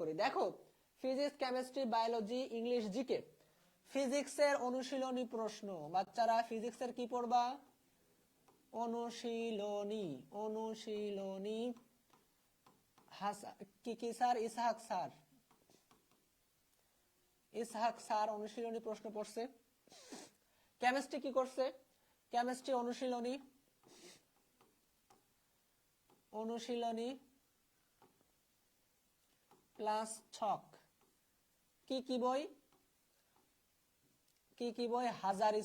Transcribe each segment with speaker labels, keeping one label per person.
Speaker 1: করি। দেখো physics chemistry biology English GK ফিজিক্সের অনুশীলনী প্রশ্ন। বাচ্চারা ফিজিক্সের কি পড়বা? অনুশীলনী অনুশীলনী। কি কি sir? Ishaq sir. Ishaq sir অনুশীলনী প্রশ্ন পড়ছে। কেমিস্ট্রি কি করছে? কেমিস্ট্রি অনুশীলনী। অনুশীলনী প্লাস ছক কি কি বই? কি কি বই? হাজারি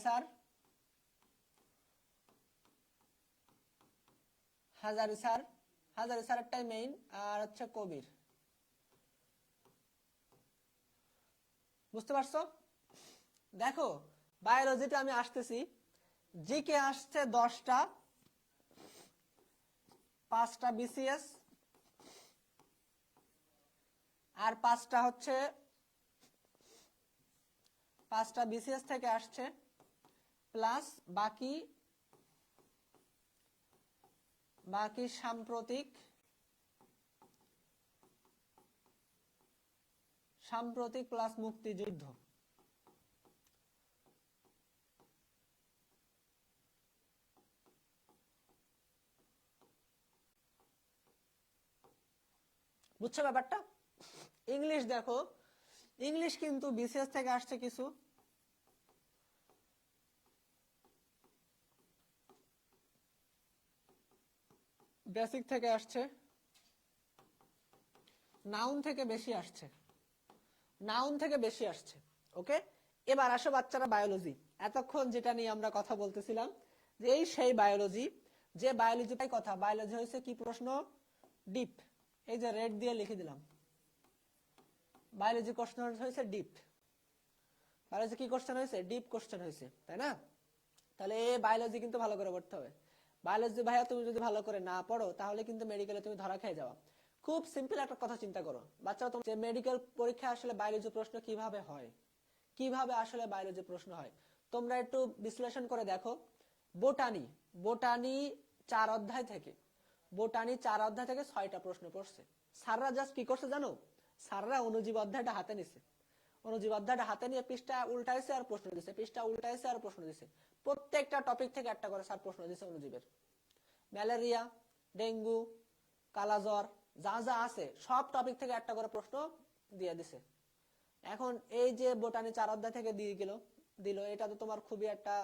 Speaker 1: হাজারি হাজারি মেইন আর হচ্ছে কবির। বুঝতে পারছ? দেখো বায়োলজিতে আমি আসতেছি। জিকে আসছে দশটা, পাঁচটা বিসিএস আর পাঁচটা হচ্ছে, পাঁচটা বিসিএস থেকে আসছে, প্লাস বাকি বাকি সাম্প্রতিক সাম্প্রতিক প্লাস মুক্তিযুদ্ধ। বুঝছ ব্যাপারটা? ইংলিশ দেখো। ইংলিশ কিন্তু বিসিএস থেকে আসছে কিছু। বেসিক থেকে আসছে। নাউন থেকে বেশি আসছে। নাউন থেকে বেশি আসছে ওকে এবার আসো বাচ্চারা বায়োলজি এতক্ষণ যেটা নিয়ে আমরা কথা বলতেছিলাম, যে এই সেই বায়োলজি যে বায়োলজিটাই কথা। বায়োলজি হয়েছে কি প্রশ্ন? ডিপ এই যে রেড দিয়ে লিখে দিলাম। বায়োলজি কোশ্চেন হয়েছে ডিপ বায়োলজি কি কোশ্চেন হয়েছে? ডিপ কোশ্চেন হয়েছে, তাই না? তাহলে এ বায়োলজি কিন্তু ভালো করে পড়তে হবে। বায়োলজি ভাইয়া, তুমি যদি ভালো করে না পড়ো, তাহলে কিন্তু মেডিকেলে তুমি ধরা খেয়ে যাওয়া খুব সিম্পল একটা কথা চিন্তা করো। বাচ্চারা তোমার যে মেডিকেল পরীক্ষা আসলে বায়োলজি প্রশ্ন কীভাবে হয়? কীভাবে আসলে বায়োলজি প্রশ্ন হয়? তোমরা একটু বিশ্লেষণ করে দেখো। বোটানি বোটানি চার অধ্যায় থেকে। বোটানি চার অধ্যায় থেকে ছয়টা প্রশ্ন পড়ছে। স্যাররা জাস্ট কি করছে জানো? স্যাররা অনুজীব অধ্যায়টা হাতে নিছে। অনুজীব অধ্যায়টা হাতে নিয়ে পৃষ্ঠা উল্টাইছে আর প্রশ্ন দিছে, পৃষ্ঠা উল্টাইছে আর প্রশ্ন দিছে। প্রত্যেকটা টপিক থেকে একটা করে স্যার প্রশ্ন দিছে অনুজীবের। ম্যালেরিয়া, ডেঙ্গু, কালাজ্বর, যা যা আছে, সব টপিক থেকে একটা করে প্রশ্ন দিয়ে দিছে। এখন এই যে বোটানি চার অধ্যায় থেকে দিয়ে গেল, দিল, এটা তো তোমার খুবই একটা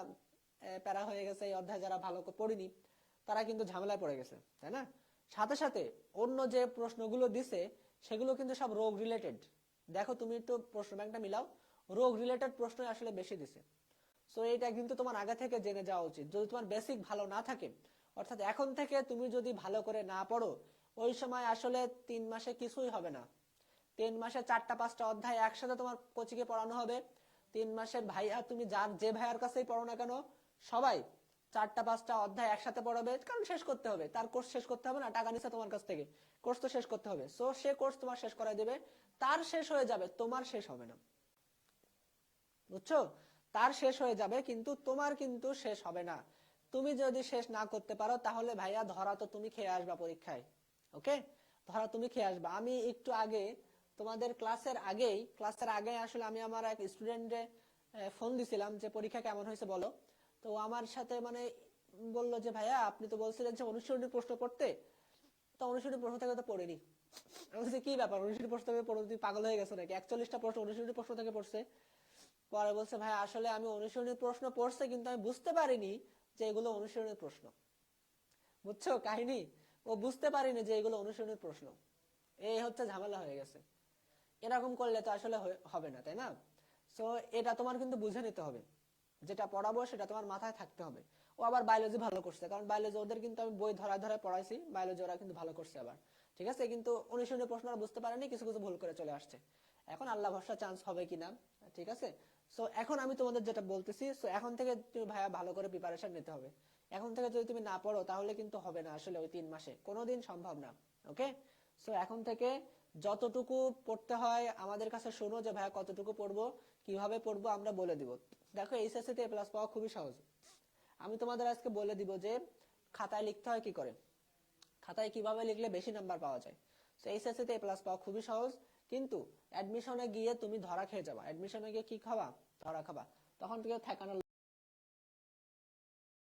Speaker 1: প্যারা হয়ে গেছে এই অধ্যায় যারা ভালো পড়িনি, তারা কিন্তু ঝামেলায় পড়ে গেছে, তাই না? সাথে সাথে অন্য যে প্রশ্নগুলো দিছে সেগুলো কিন্তু সব রোগ রিলেটেড দেখো, তুমি একটু প্রশ্ন ব্যাংকটা মিলাও। রোগ রিলেটেড প্রশ্ন আসলে বেশি দিছে। সো এটা কিন্তু তোমার আগে থেকে জেনে যাওয়া উচিত। যদি তোমার বেসিক ভালো না থাকে, অর্থাৎ এখন থেকে তুমি যদি ভালো করে না পড়ো, ওই সময় আসলে তিন মাসে কিছুই হবে না। তিন মাসে চারটা, পাঁচটা অধ্যায় একসাথে তোমার কোচিকে পড়ানো হবে। তিন মাসে ভাইয়া, তুমি যার যে ভাইয়ার কাছেই পড়ো না কেন, সবাই চারটা, পাঁচটা অধ্যায় একসাথে পড়াবে, কারণ শেষ করতে হবে। তার কোর্স শেষ করতে হবে না, টাকা নিচ্ছে তোমার কাছ থেকে। কোর্স তো শেষ করতে হবে। সো সে কোর্স তোমার শেষ করাই দেবে। তার শেষ হয়ে যাবে, তোমার শেষ হবে না। বুঝছ? তার শেষ হয়ে যাবে, কিন্তু তোমার কিন্তু শেষ হবে না। তুমি যদি শেষ না করতে পারো, তাহলে ভাইয়া ধরা তো তুমি খেয়ে আসবা পরীক্ষায় ওকে ধরা তুমি খেয়ে আসবা। আমি একটু আগে, তোমাদের ক্লাসের আগেই, ক্লাসের আগে আসলে আমি আমার এক স্টুডেন্টে ফোন দিছিলাম যে, পরীক্ষা কেমন হয়েছে বলো? তো আমার সাথে মানে বলল যে, ভাইয়া, আপনি তো বলছিলেন যে অনুসরণী প্রশ্ন পড়তে তো অনুসরণী প্রশ্ন থেকে তো পড়িনি। আমি কি ব্যাপার? অনুসরণী প্রশ্ন থেকে পড়ো, তুমি পাগল হয়ে গেছো নাকি? একচল্লিশটা প্রশ্ন অনুসরণী প্রশ্ন থেকে পড়ছে। পরে বলছে ভাই আসলে আমি অনুসরণী প্রশ্ন পড়ছে, কিন্তু আমি বুঝতে পারিনি যে এগুলো অনুসরণী প্রশ্ন। বুঝছ কাহিনী? ও বুঝতে পারিনি যে এগুলো অনুসরণী প্রশ্ন। এই হচ্ছে ঝামেলা হয়ে গেছে। এরকম করলে তো আসলে হবে না, তাই না? সো এটা তোমার কিন্তু বুঝে নিতে হবে। যেটা পড়াবো সেটা তোমার মাথায় থাকতে হবে। ও আবার বায়োলজি ভালো করছে, কারণ বায়োলজি ওদের কিন্তু আমি বই ধরা ধরে পড়াইছি বায়োলজি ওরা কিন্তু ভালো করছে আবার। ঠিক আছে? কিন্তু অনুশীলনী প্রশ্ন ওরা বুঝতে পারেনি, কিছু কিছু ভুল করে চলে আসছে। এখন আল্লাহ ভরসা চান্স হবে কিনা, ঠিক আছে? সো এখন আমি তোমাদের যেটা বলতেছি সো এখন থেকে তুমি ভাইয়া ভালো করে প্রিপারেশন নিতে হবে। এখন থেকে যদি তুমি না পড়ো, তাহলে কিন্তু হবে না আসলে ওই তিন মাসে। কোনোদিন সম্ভব না ওকে সো এখন থেকে যতটুকু পড়তে হয়, আমাদের কাছে শোনো যে ভাইয়া কতটুকু পড়ব, কীভাবে পড়ব আমরা বলে দিব। দেখো এইচএসসি তে প্লাস পাওয়া খুবই সহজ। আমি তোমাদের আজকে বলে দিব যে খাতায় লিখতে হয় কি করে? খাতায় কীভাবে লিখলে বেশি নাম্বার পাওয়া যায়? তো এইচএসসি তে প্লাস পাওয়া খুবই সহজ। কিন্তু অ্যাডমিশনে গিয়ে তুমি ধরা খেয়ে যাবা। অ্যাডমিশনে গিয়ে কি খাবা? ধরা খাবা। তখন থেকে ঠেকানোর